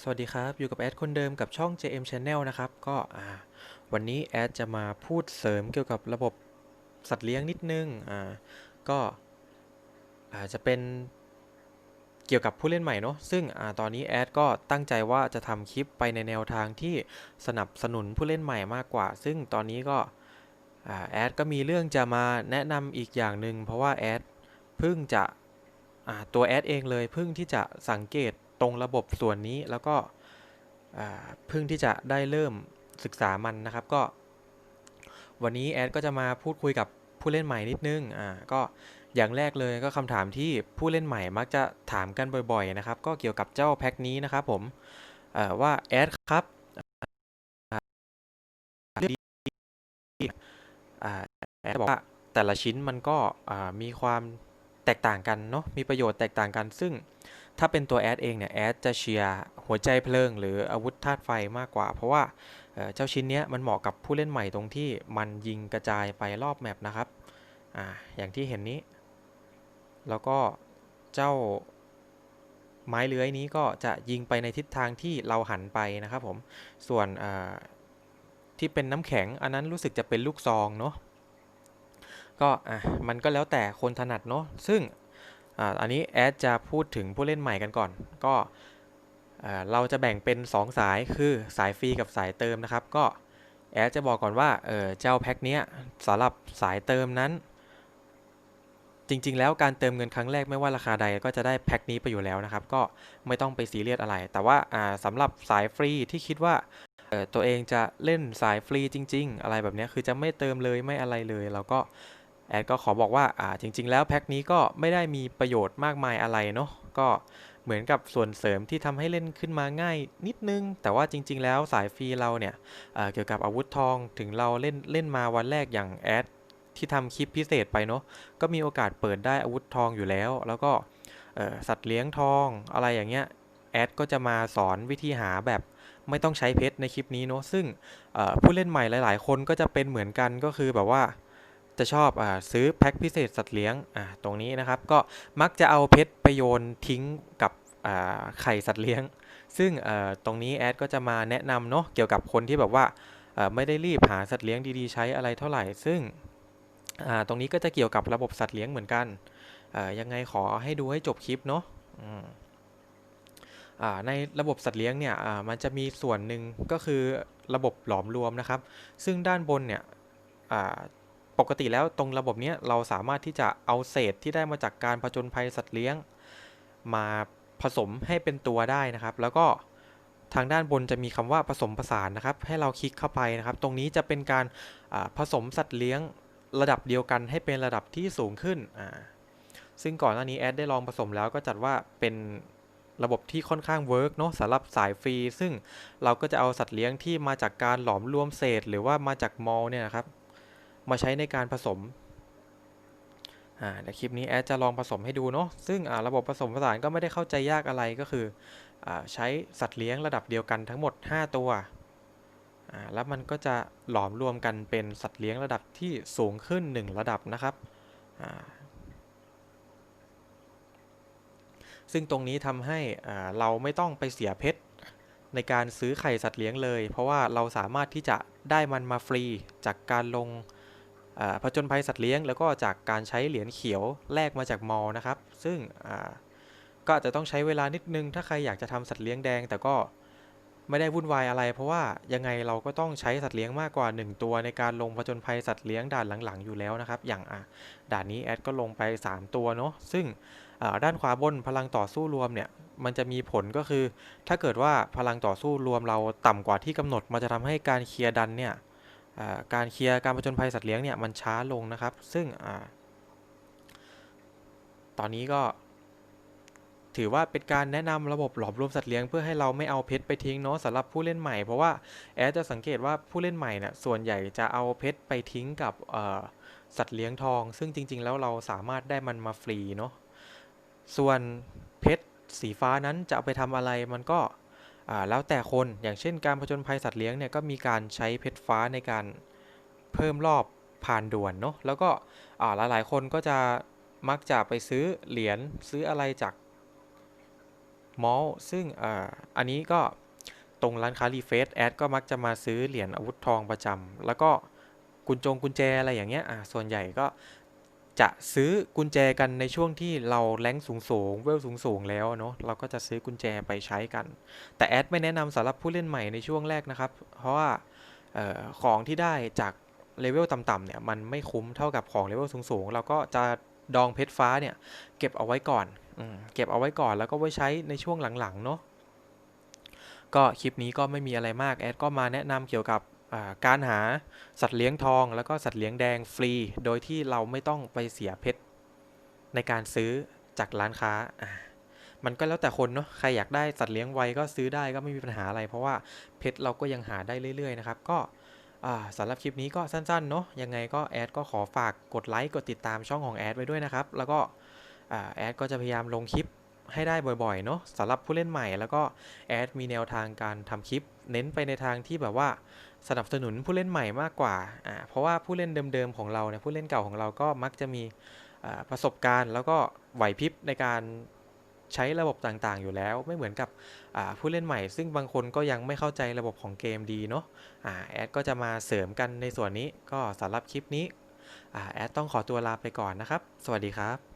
สวัสดีครับ อยู่กับแอดคนเดิมกับช่อง JM Channel นะครับ ก็วันนี้แอดจะมาพูดเสริมเกี่ยวกับระบบสัตว์เลี้ยงนิดนึงอ่าก็อาจจะเป็นเกี่ยวกับผู้เล่นใหม่เนาะซึ่งอตอนนี้แอดก็ตั้งใจว่าจะทำคลิปไปในแนวทางที่สนับสนุนผู้เล่นใหม่มากกว่า ซึ่งตอนนี้ก็แอดก็มีเรื่องจะมาแนะนำอีกอย่างหนึ่งเพราะว่าแอดเพิ่งจะตัวแอดเองเลยเพิ่งที่จะสังเกต รงระบบส่วนนี้แล้วก็เพิ่งที่จะได้เริ่มศึกษามันนะครับก็ วันนี้แอดก็จะมาพูดคุยกับผู้เล่นใหม่นิดนึงอ่าก็อย่างแรกเลยก็คำถามที่ผู้เล่นใหม่มักจะถามกันบ่อยๆนะครับ ก็เกี่ยวกับเจ้าแพ็คนี้นะครับผมว่าแอดครับแอดบอกว่าแต่ละชิ้นมันก็มีความแตกต่างกันเนาะมีประโยชน์แตกต่างกัน ซึ่ง ถ้าเป็นตัวแอดเองเนี่ยแอดจะเชียร์หัวใจเพลิง หรืออาวุธธาตุไฟมากกว่า เพราะว่าเจ้าชิ้นเนี้ยมันเหมาะกับผู้เล่นใหม่ตรงที่มันยิงกระจายไปรอบแมปนะครับอ่าอย่างที่เห็นนี้ แล้วก็เจ้าไม้เลื้อยนี้ก็จะยิงไปในทิศทางที่เราหันไปนะครับผม ส่วนอ่าที่เป็นน้ำแข็งอันนั้นรู้สึกจะเป็นลูกซองเนาะก็อะมันก็แล้วแต่คนถนัดเนาะซึ่ง อันนี้แอดจะพูดถึงผู้เล่นใหม่กันก่อน ก็เราจะแบ่งเป็น 2 สายคือสายฟรีกับสายเติมนะครับ ก็แอดจะบอกก่อนว่าเออเจ้าแพ็คเนี้ยสำหรับสายเติมนั้น จริงๆ แล้วการเติมเงินครั้งแรกไม่ว่าราคาใดก็จะได้แพ็คนี้ไปอยู่แล้วนะครับ ก็ไม่ต้องไปซีเรียสอะไร แต่ว่าอ่าสำหรับสายฟรีที่คิดว่าตัวเองจะเล่นสายฟรีจริง ๆ อะไรแบบนี้คือจะไม่เติมเลยไม่อะไรเลย เราก็ แอดก็ขอบอกว่าอ่าจริง ๆ แล้วแพ็คนี้ก็ไม่ได้มีประโยชน์มากมายอะไรเนาะก็เหมือนกับส่วนเสริมที่ทำให้เล่นขึ้นมาง่ายนิดนึง แต่ว่าจริง ๆ แล้วสายฟรีเราเนี่ยเเกี่ยวกับอาวุธทองถึงเราเล่นเล่นมาวันแรกอย่างแอดที่ทำคลิปพิเศษไปเนาะก็มีโอกาสเปิดได้อาวุธทองอยู่แล้ว แล้วก็สัตว์เลี้ยงทองอะไรอย่างเงี้ยแอดก็จะมาสอนวิธีหาแบบไม่ต้องใช้เพชรในคลิปนี้เนาะซึ่งผู้เล่นใหม่หลาย ๆ คนก็จะเป็นเหมือนกันก็คือแบบว่า จะชอบอซื้อแพ็คพิเศษสัตว์เลี้ยงตรงนี้นะครับ ก็มักจะเอาเพชรไปโยนทิ้งกับไข่สัตว์เลี้ยง ซึ่งตรงนี้แอดก็จะมาแนะนำเนาะเกี่ยวกับคนที่แบบว่าไม่ได้รีบหาสัตว์เลี้ยงดีๆ ใช้อะไรเท่าไหร่ ซึ่งตรงนี้ก็จะเกี่ยวกับระบบสัตว์เลี้ยงเหมือนกันยังไงขอให้ดูให้จบคลิปเนาะในระบบสัตว์เลี้ยงเนี่ยมันจะมีส่วนหนึ่งก็คือระบบหลอมรวมนะครับ ซึ่งด้านบนเนี่ย ปกติแล้วตรงระบบนี้เราสามารถที่จะเอาเศษที่ได้มาจากการผจญภัยสัตว์เลี้ยง มาผสมให้เป็นตัวได้นะครับ แล้วก็ทางด้านบนจะมีคำว่าผสมผสานนะครับ ให้เราคลิกเข้าไปนะครับ ตรงนี้จะเป็นการผสมสัตว์เลี้ยงระดับเดียวกันให้เป็นระดับที่สูงขึ้น ซึ่งก่อนหน้านี้แอดได้ลองผสมแล้วก็จัดว่าเป็นระบบที่ค่อนข้างเวิร์กเนาะสำหรับสายฟรี ซึ่งเราก็จะเอาสัตว์เลี้ยงที่มาจากการหลอมรวมเศษ หรือว่ามาจากมอลเนี่ยนะครับ มาใช้ในการผสมอ่าในคลิปนี้แอดจะลองผสมให้ดูเนาะซึ่งอ่าระบบผสมผสานก็ไม่ได้เข้าใจยากอะไรก็คืออ่าใช้สัตว์เลี้ยงระดับเดียวกันทั้งหมด 5 ตัวอ่าแล้วมันก็จะหลอมรวมกันเป็นสัตว์เลี้ยงระดับที่สูงขึ้น 1 ระดับนะครับอ่าซึ่งตรงนี้ทำให้อ่าเราไม่ต้องไปเสียเพชรในการซื้อไข่สัตว์เลี้ยงเลย เพราะว่าเราสามารถที่จะได้มันมาฟรีจากการลง ผจญภัยสัตว์เลี้ยง แล้วก็จากการใช้เหรียญเขียวแลกมาจากมอลนะครับ ซึ่งก็อาจจะต้องใช้เวลานิดนึง ถ้าใครอยากจะทำสัตว์เลี้ยงแดง แต่ก็ไม่ได้วุ่นวายอะไร เพราะว่ายังไงเราก็ต้องใช้สัตว์เลี้ยงมากกว่า 1 ตัวในการลงผจญภัยสัตว์เลี้ยงด่านหลังๆอยู่แล้วนะครับ อย่างอะด่านนี้แอดก็ลงไป 3 ตัวเนาะซึ่งด้านขวาบนพลังต่อสู้รวมเนี่ยมันจะมีผลก็คือ ถ้าเกิดว่าพลังต่อสู้รวมเราต่ำกว่าที่กำหนด มันจะทำให้การเคลียร์ดันเนี่ย การเคลียร์การผจญภัยสัตว์เลี้ยงเนี่ยมันช้าลงนะครับ ซึ่งอตอนนี้ก็ ถือว่าเป็นการแนะนำระบบหลอมรวมสัตว์เลี้ยงเพื่อให้เราไม่เอาเพชรไปทิ้งเนาะสำหรับผู้เล่นใหม่เพราะว่าแอดจะสังเกตว่าผู้เล่นใหม่เนี่ยส่วนใหญ่จะเอาเพชรไปทิ้งกับสัตว์เลี้ยงทอง ซึ่งจริง ๆ แล้วเราสามารถได้มันมาฟรีเนาะส่วนเพชรสีฟ้านั้นจะเอาไปทำอะไรมันก็ แล้วแต่คนอย่างเช่นการผจญภัยสัตว์เลี้ยงเนี่ยก็มีการใช้เพชรฟ้าในการเพิ่มรอบผ่านด่วนเนาะแล้วก็อ่าหลายๆคนก็จะมักจะไปซื้อเหรียญซื้ออะไรจากมอลซึ่งอ่าอันนี้ก็ตรงร้านค้ารีเฟสแอดก็มักจะมาซื้อเหรียญอาวุธทองประจำแล้วก็กุญจงกุญแจอะไรอย่างเงี้ยอ่าส่วนใหญ่ก็ จะซื้อกุญแจกันในช่วงที่เราแรงสูงสูงเวลสูงสูงแล้วเนาะเราก็จะซื้อกุญแจไปใช้กัน แต่แอดไม่แนะนำสำหรับผู้เล่นใหม่ในช่วงแรกนะครับ เพราะว่าออของที่ได้จากเลเวลต่ำๆเนี่ยมันไม่คุ้มเท่ากับของเลเวลสูงๆเราก็จะดองเพชรฟ้าเนี่ยเก็บเอาไว้ก่อนอเก็บเอาไว้ก่อนแล้วก็ไว้ใช้ในช่วงหลังๆเนาะก็คลิปนี้ก็ไม่มีอะไรมากแอดก็มาแนะนำเกี่ยวกับ การหาสัตว์เลี้ยงทอง แล้วก็สัตว์เลี้ยงแดงฟรี โดยที่เราไม่ต้องไปเสียเพชรในการซื้อจากร้านค้า มันก็แล้วแต่คนเนาะ ใครอยากได้สัตว์เลี้ยงไวก็ซื้อได้ก็ไม่มีปัญหาอะไร เพราะว่าเพชรเราก็ยังหาได้เรื่อยๆนะครับ ก็อ่าสำหรับคลิปนี้ก็สั้นๆเนาะ ยังไงก็แอดก็ขอฝากกดไลค์กดติดตามช่องของแอดไว้ด้วยนะครับ แล้วก็แอดก็จะพยายามลงคลิป ให้ได้บ่อยๆเนาะสำหรับผู้เล่นใหม่ แล้วก็แอดมีแนวทางการทำคลิป เน้นไปในทางที่แบบว่าสนับสนุนผู้เล่นใหม่มากกว่าอ่าเพราะว่าผู้เล่นเดิมๆของเราเนี่ยผู้เล่นเก่าของเราก็มักจะมีประสบการณ์ แล้วก็ไหวพริบในการใช้ระบบต่างๆ อยู่แล้ว ไม่เหมือนกับผู้เล่นใหม่ ซึ่งบางคนก็ยังไม่เข้าใจระบบของเกมดีเนาะอ่าแอดก็จะมาเสริมกันในส่วนนี้ก็สำหรับคลิปนี้อแอดต้องขอตัวลาไปก่อนนะครับ สวัสดีครับ